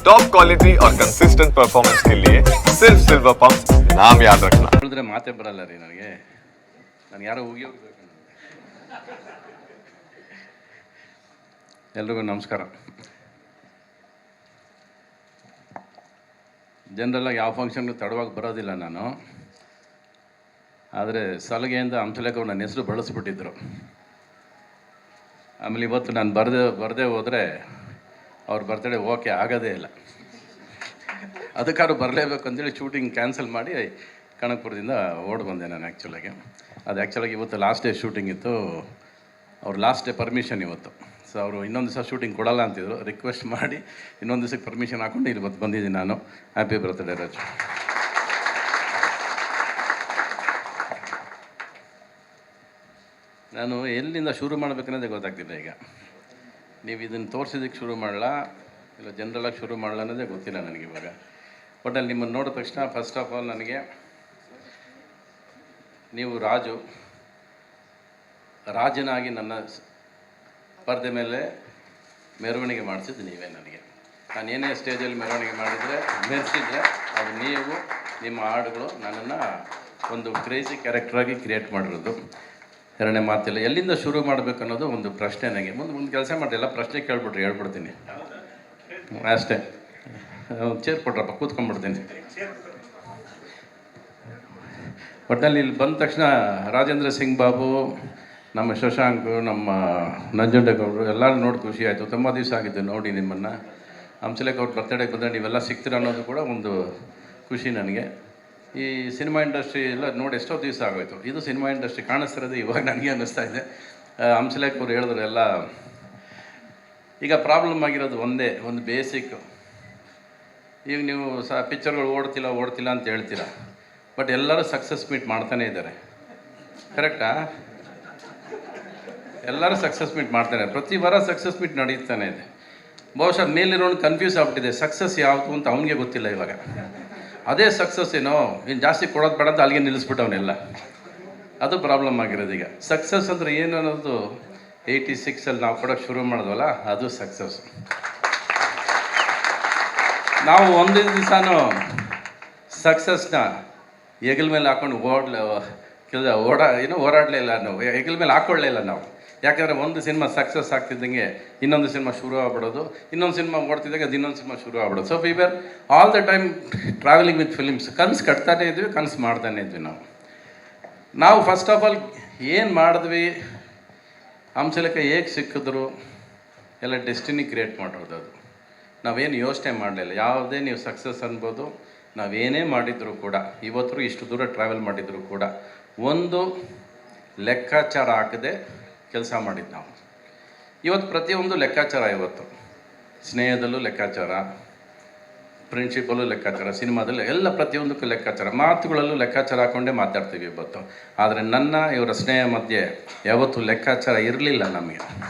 Top quality और consistent performance के लिए सिर्फ सिल्वर पंप नाम याद रखना ಹೇಳಿದ್ರೆ ಮಾತೇ ಬರಲ್ಲ ರೀ ನನಗೆ ನಾನು ಯಾರೋ ಹೋಗಿ ಹೋಗ್ಬೇಕು ಎಲ್ರಿಗೂ ನಮಸ್ಕಾರ ಜನರಲ್ಲಾಗಿ ಯಾವ ಫಂಕ್ಷನ್ಗೂ ತಡವಾಗಿ ಬರೋದಿಲ್ಲ ನಾನು ಆದರೆ ಸಲಗೆಯಿಂದ ಹಂಸಲೇಖ ಅವ್ರು ನನ್ನ ಹೆಸರು ಬಳಸ್ಬಿಟ್ಟಿದ್ರು ಆಮೇಲೆ ಇವತ್ತು ನಾನು ಬರದೆ ಬರದೇ ಹೋದರೆ ಅವ್ರ ಬರ್ತಡೇ ಓಕೆ ಆಗೋದೇ ಇಲ್ಲ. ಅದಕ್ಕಾದ್ರೂ ಬರಲೇಬೇಕು ಅಂತೇಳಿ ಶೂಟಿಂಗ್ ಕ್ಯಾನ್ಸಲ್ ಮಾಡಿ ಕನಕಪುರದಿಂದ ಓಡ್ ಬಂದೆ ನಾನು ಆ್ಯಕ್ಚುಲಾಗಿ ಅದು ಆ್ಯಕ್ಚುಲಾಗಿ ಇವತ್ತು ಲಾಸ್ಟ್ ಡೇ ಶೂಟಿಂಗ್ ಇತ್ತು. ಅವ್ರು ಲಾಸ್ಟ್ ಡೇ ಪರ್ಮಿಷನ್ ಇವತ್ತು. ಸೊ ಅವರು ಇನ್ನೊಂದು ದಿವಸ ಶೂಟಿಂಗ್ ಕೊಡಲ್ಲ ಅಂತಿದ್ರು. ರಿಕ್ವೆಸ್ಟ್ ಮಾಡಿ ಇನ್ನೊಂದು ದಿವಸಕ್ಕೆ ಪರ್ಮಿಷನ್ ಹಾಕ್ಕೊಂಡು ಇಲ್ಲಿ ಇವತ್ತು ಬಂದಿದ್ದೀನಿ ನಾನು. Happy birthday Raj. ನಾನು ಎಲ್ಲಿಂದ ಶುರು ಮಾಡಬೇಕನ್ನೋದೇ ಗೊತ್ತಾಗ್ತಿಲ್ಲ ಈಗ. ನೀವು ಇದನ್ನು ತೋರಿಸಿದಕ್ಕೆ ಶುರು ಮಾಡಲಾ? ಇಲ್ಲ ಜನರಲಾಗಿ ಶುರು ಮಾಡಲ್ಲ ಅನ್ನೋದೇ ಗೊತ್ತಿಲ್ಲ ನನಗೆ ಇವಾಗ. ಅಲ್ಲಿ ನಿಮ್ಮನ್ನು ನೋಡಿದ ತಕ್ಷಣ ಫಸ್ಟ್ ಆಫ್ ಆಲ್ ನನಗೆ ನೀವು ರಾಜು, ರಾಜನಾಗಿ ನನ್ನ ಸ್ಪರ್ಧೆ ಮೇಲೆ ಮೆರವಣಿಗೆ ಮಾಡಿಸಿದ್ದು ನೀವೇ ನನಗೆ. ನಾನು ಏನೇ ಸ್ಟೇಜಲ್ಲಿ ಮೆರವಣಿಗೆ ಮಾಡಿದರೆ, ಮೆರೆಸಿದ್ರೆ ಅದು ನೀವು, ನಿಮ್ಮ ಹಾಡುಗಳು ನನ್ನನ್ನು ಒಂದು ಕ್ರೇಜಿ ಕ್ಯಾರೆಕ್ಟ್ರಾಗಿ ಕ್ರಿಯೇಟ್ ಮಾಡಿರೋದು. ಎರಡನೇ ಮಾತಿಲ್ಲ. ಎಲ್ಲಿಂದ ಶುರು ಮಾಡಬೇಕು ಅನ್ನೋದು ಒಂದು ಪ್ರಶ್ನೆ ನನಗೆ ಮುಂದೆ ಮುಂದೆ ಕೆಲಸ ಮಾಡಿರಿ, ಎಲ್ಲ ಪ್ರಶ್ನೆ ಕೇಳ್ಬಿಟ್ರಿ, ಹೇಳ್ಬಿಡ್ತೀನಿ. ಅಷ್ಟೇ. ಚೇರ್ ಕೊಟ್ರಪ್ಪ, ಕೂತ್ಕೊಂಡ್ಬಿಡ್ತೀನಿ. ಒಟ್ಟಿನಲ್ಲಿ ಇಲ್ಲಿ ಬಂದ ತಕ್ಷಣ ರಾಜೇಂದ್ರ ಸಿಂಗ್ ಬಾಬು, ನಮ್ಮ ಶಶಾಂಕ್, ನಮ್ಮ ನಂಜುಂಡೇಗೌಡರು ಎಲ್ಲರೂ ನೋಡಿ ಖುಷಿ ಆಯಿತು. ತುಂಬ ದಿವಸ ಆಗಿದ್ದು ನೋಡಿ ನಿಮ್ಮನ್ನು. ಹಂಸಲೇಖ ಅವ್ರ ಬರ್ತಡೇಗೆ ಬಂದರೆ ನೀವೆಲ್ಲ ಸಿಗ್ತೀರ ಅನ್ನೋದು ಕೂಡ ಒಂದು ಖುಷಿ ನನಗೆ. ಈ ಸಿನಿಮಾ ಇಂಡಸ್ಟ್ರಿ ಎಲ್ಲ ನೋಡಿ ಎಷ್ಟೋ ದಿವಸ ಆಗೋಯ್ತು. ಇದು ಸಿನಿಮಾ ಇಂಡಸ್ಟ್ರಿ ಕಾಣಿಸ್ತಿರೋದು ಇವಾಗ ನನಗೆ ಅನ್ನಿಸ್ತಾ ಇದೆ. ಅವರು ಹೇಳಿದ್ರು ಎಲ್ಲ ಈಗ ಪ್ರಾಬ್ಲಮ್ ಆಗಿರೋದು ಒಂದೇ, ಒಂದು ಬೇಸಿಕ್ ಈಗ ನೀವು ಸ ಪಿಕ್ಚರ್ಗಳು ಓಡ್ತಿಲ್ಲ ಓಡ್ತಿಲ್ಲ ಅಂತ ಹೇಳ್ತೀರ. ಬಟ್ ಎಲ್ಲರೂ ಸಕ್ಸಸ್ ಮೀಟ್ ಮಾಡ್ತಾನೆ ಇದ್ದಾರೆ. ಕರೆಕ್ಟಾ ಎಲ್ಲರೂ ಸಕ್ಸಸ್ ಮೀಟ್ ಮಾಡ್ತಾನೆ ಪ್ರತಿ ವಾರ ಸಕ್ಸಸ್ ಮೀಟ್ ನಡೀತಾನೆ ಇದೆ. ಬಹುಶಃ ಮೇಲಿರೋನು ಕನ್ಫ್ಯೂಸ್ ಆಗ್ಬಿಟ್ಟಿದೆ. ಸಕ್ಸಸ್ ಯಾವುದು ಅಂತ ಅವನಿಗೆ ಗೊತ್ತಿಲ್ಲ ಇವಾಗ. ಅದೇ ಸಕ್ಸಸ್ ಏನೋ ಇನ್ನು ಜಾಸ್ತಿ ಕೊಡೋದು ಬೇಡ ಅಂತ ಅಲ್ಲಿಗೆ ನಿಲ್ಲಿಸ್ಬಿಟ್ಟವನ್ನೆಲ್ಲ ಅದು ಪ್ರಾಬ್ಲಮ್ ಆಗಿರೋದು ಈಗ. ಸಕ್ಸಸ್ ಅಂದರೆ ಏನು ಅನ್ನೋದು ಏಯ್ಟಿ ಸಿಕ್ಸಲ್ಲಿ ನಾವು ಕೊಡೋಕ್ಕೆ ಶುರು ಮಾಡಿದ್ವಲ್ಲ, ಅದು ಸಕ್ಸಸ್ ನಾವು ಒಂದೇ ದಿವಸನೂ ಸಕ್ಸಸ್ನ ಹೆಗಲ ಮೇಲೆ ಹಾಕೊಂಡು ಓಡ್ಲ ಕೆಲಸ ಓಡಾ, ಏನೋ ಓಡಾಡಲಿಲ್ಲ ನಾವು. ಹೆಗಲ ಮೇಲೆ ಹಾಕೊಳ್ಳೇ ಇಲ್ಲ ನಾವು. ಯಾಕಂದರೆ ಒಂದು ಸಿನಿಮಾ ಸಕ್ಸಸ್ ಆಗ್ತಿದ್ದಂಗೆ ಇನ್ನೊಂದು ಸಿನಿಮಾ ಶುರು ಆಗ್ಬಿಡೋದು, ಇನ್ನೊಂದು ಸಿನಿಮಾ ಓಡ್ತಿದ್ದಾಗ ಅದು ಇನ್ನೊಂದು ಸಿನಿಮಾ ಶುರು ಆಗ್ಬಿಡೋದು. So we were all the time traveling with films ಕನಸು ಕಟ್ತಾನೆ ಇದ್ವಿ, ಕನ್ಸು ಮಾಡ್ತಾನೆ ಇದ್ವಿ ನಾವು. ನಾವು ಫಸ್ಟ್ ಆಫ್ ಆಲ್ ಏನು ಮಾಡಿದ್ವಿ? ಹಂಸಲೇಖ ಹೇಗೆ ಸಿಕ್ಕಿದ್ರು? ಎಲ್ಲ ಡೆಸ್ಟಿನಿ ಕ್ರಿಯೇಟ್ ಮಾಡೋದು ಅದು. ನಾವೇನು ಯೋಚನೆ ಮಾಡಲಿಲ್ಲ. ಯಾವುದೇ ನೀವು ಸಕ್ಸಸ್ ಅನ್ಬೋದು, ನಾವೇನೇ ಮಾಡಿದರೂ ಕೂಡ, ಇವತ್ತು ಇಷ್ಟು ದೂರ ಟ್ರಾವೆಲ್ ಮಾಡಿದರೂ ಕೂಡ, ಒಂದು ಲೆಕ್ಕಾಚಾರ ಹಾಕದೆ ಕೆಲಸ ಮಾಡಿದ್ದು ನಾವು. ಇವತ್ತು ಪ್ರತಿಯೊಂದು ಲೆಕ್ಕಾಚಾರ ಇವತ್ತು. ಸ್ನೇಹದಲ್ಲೂ ಲೆಕ್ಕಾಚಾರ ಫ್ರೆಂಡ್ಶಿಪ್ಪಲ್ಲೂ ಲೆಕ್ಕಾಚಾರ, ಸಿನಿಮಾದಲ್ಲಿ ಎಲ್ಲ ಪ್ರತಿಯೊಂದಕ್ಕೂ ಲೆಕ್ಕಾಚಾರ. ಮಾತುಗಳಲ್ಲೂ ಲೆಕ್ಕಾಚಾರ ಹಾಕೊಂಡೇ ಮಾತಾಡ್ತೀವಿ ಇವತ್ತು. ಆದರೆ ನನ್ನ, ಇವರ ಸ್ನೇಹ ಮಧ್ಯೆ ಯಾವತ್ತೂ ಲೆಕ್ಕಾಚಾರ ಇರಲಿಲ್ಲ ನಮಗೆ.